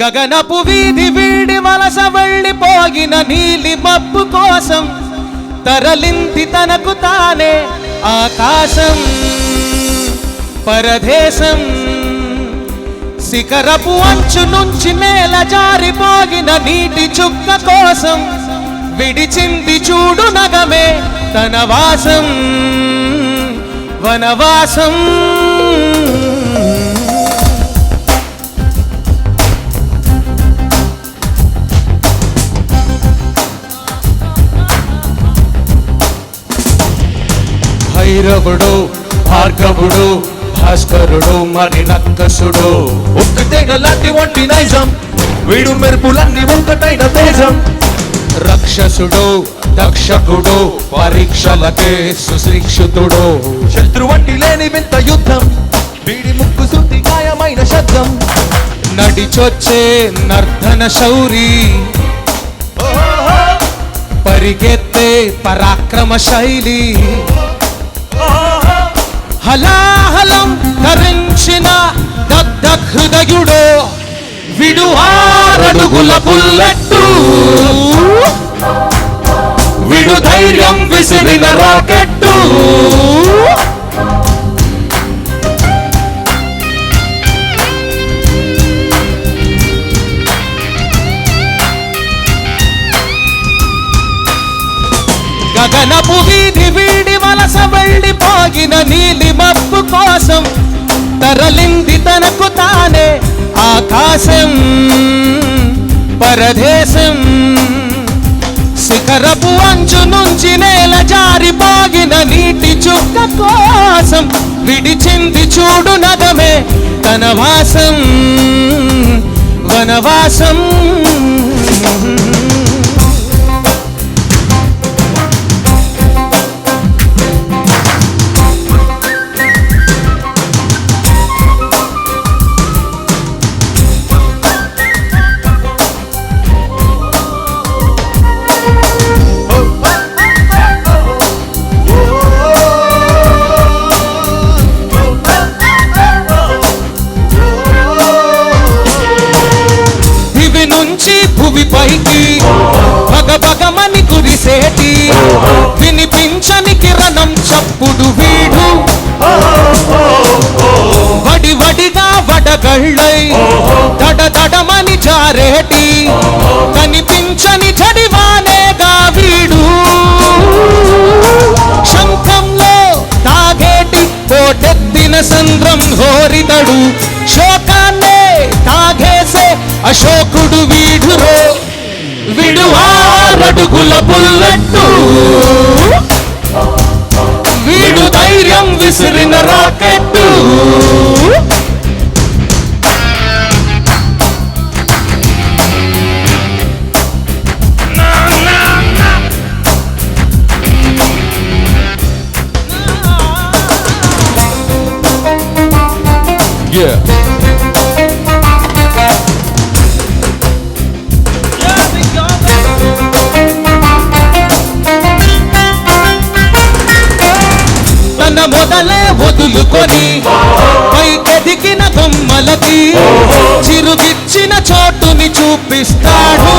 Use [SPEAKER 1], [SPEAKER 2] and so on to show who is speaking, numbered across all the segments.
[SPEAKER 1] గగనపు వీధి వీడి వలస వెళ్ళిపోగిన నీలి మబ్బు కోసం తరలింది తనకు తానే ఆకాశం పరదేశం. శిఖరపు అంచు నుంచి నేల జారిపోగిన నీటి చుక్క కోసం విడిచింది చూడు నగమే తన వాసం వనవాసం. భైరవుడు భార్గవుడు భాస్కరుడు మరి నక్కసుడు.
[SPEAKER 2] ఒక్కటే లాంటి వంటి నైజం వీడు మెరుపులన్నీ ఒక్కటైన తేజం.
[SPEAKER 1] రక్షసుడు దక్షకుడు పరీక్షలకే సుశిక్షితుడు.
[SPEAKER 2] శత్రు వంటి లేని వింత యుద్ధం వీడి ముక్కు శుద్ధి గాయమైన శబ్దం.
[SPEAKER 1] నడిచొచ్చే నర్ధన శౌరి పరిగెత్తే పరాక్రమ శైలి. హలాహలం ధరించిన దగ్ధ హృదయుడు విడువారడుగుల బుల్లెట్టు విడు ధైర్యం విసిరిన రాకెట్టు. గగనపు వీధి వీడి సబిణి పాగిన నీలి మబ్బు కోసం తరలింది తనకు తానే ఆకాశం పరదేశం. శిఖరపు అంచు నుంచి నేల జారిపోగిన నీటి చుక్క కోసం విడిచింది చూడు నదమే తన వాసం వనవాసం. పైకి భగభగమని కురిసేటి. వినిపించని కిరణం చప్పుడు వీడు. వడి వడిగా వడగళ్ళై దడ దడమని జారేటి. కనిపించని చడివానేగా వీడు. శంఖంలో తాగేటి పోటెత్తిన సంద్రం హోరితడు. శోకాన్నే తాగేసే అశోకుడు వీడురో పుల్ల పుల్లట్టు వీడు ధైర్యం విసిరిన రాకెట్టు తన వదులుకొని పైకెదిగిన కొమ్మలకి చిరుగిచ్చిన చోటుని చూపిస్తాడు.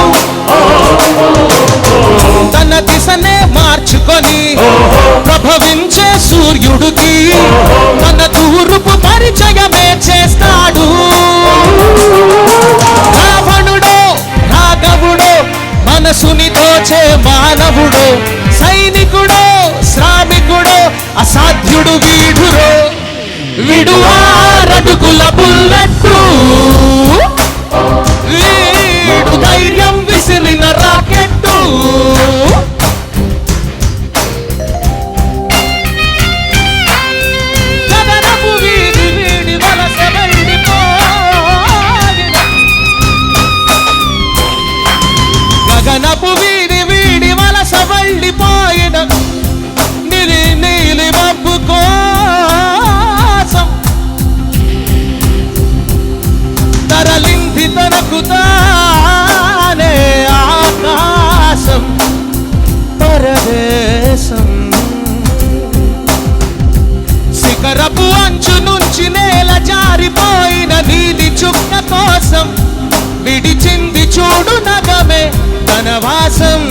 [SPEAKER 1] తన దిశనే మార్చుకొని ప్రభవించే సూర్యుడికి తన తూర్పు పరిచయమే చేస్తాడు. రావణుడో రాఘవుడో మనసుని దోచే మానవుడు అసాధ్యుడు వీడురో విడు బుల్లెట్టు. వీడు ధైర్యం విసిరిన రాకెట్టు. గగనపు వీడి వీడి వలస వెళ్ళిపోయిన. విడిచింది చూడు నగమే తన వాసం